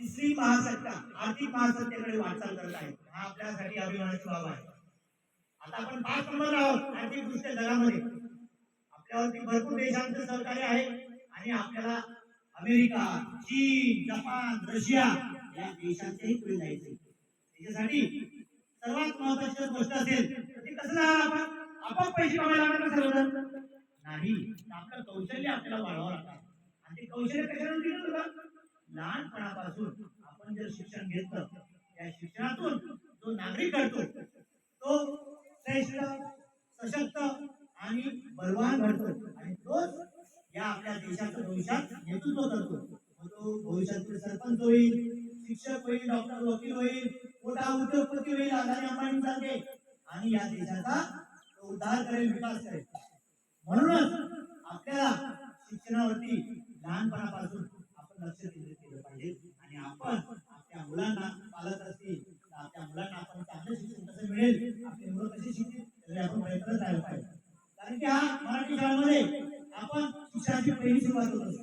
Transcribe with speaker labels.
Speaker 1: तिसरी महासत्ता आर्थिक महासत्तेकडे वाटचाल करत आहे. हा आपल्यासाठी अभिमानाची बाब आहे. आता आपण पाच नंबर आहोत आर्थिक दृष्ट्या जगामध्ये. आपल्यावरती भरपूर देशांचं सहकार्य आहे आणि आपल्याला अमेरिका चीन जपान रशिया या देशांच्याही पुढे जायचे त्याच्यासाठी सर्वात महत्वाची गोष्ट असेल तर ते कसं जाणार आपण? आपण पैसे कमायला लागणार का सर्वजण? नाही. आपलं कौशल्य आपल्याला वाढवावं लागणार. आणि ते कौशल्य कशाला दिलं तुला? शिक्षणापासून आपण जर शिक्षण घेतलं त्या शिक्षणातून जो नागरिक घडतो तो श्रेष्ठ सशक्त आणि बलवान घडतो. आणि तोच या आपल्या देशाचं भविष्यात नेतृत्व करतो. तो भविष्यातील सरपंच होईल शिक्षक होईल डॉक्टर वकील होईल मोठा उद्योगपती होईल अदानी अंबानी सारखे. आणि या देशाचा तो उद्धार करेल विकास करेल. म्हणूनच आपल्याला शिक्षणावरती लहानपणापासून आपण लक्ष केंद्रित केलं पाहिजे आणि आपण आपल्या मुलांना पालक असतील आपल्या मुलांना आपण चांगलं शिक्षण कसं मिळेल? आपली मुलं कशी शिकतील? त्यासाठी आपण प्रयत्न करायला पाहिजे. कारण की हा मराठी शाळेमध्ये आपण शिक्षणाची पहिली सुरुवात होत असते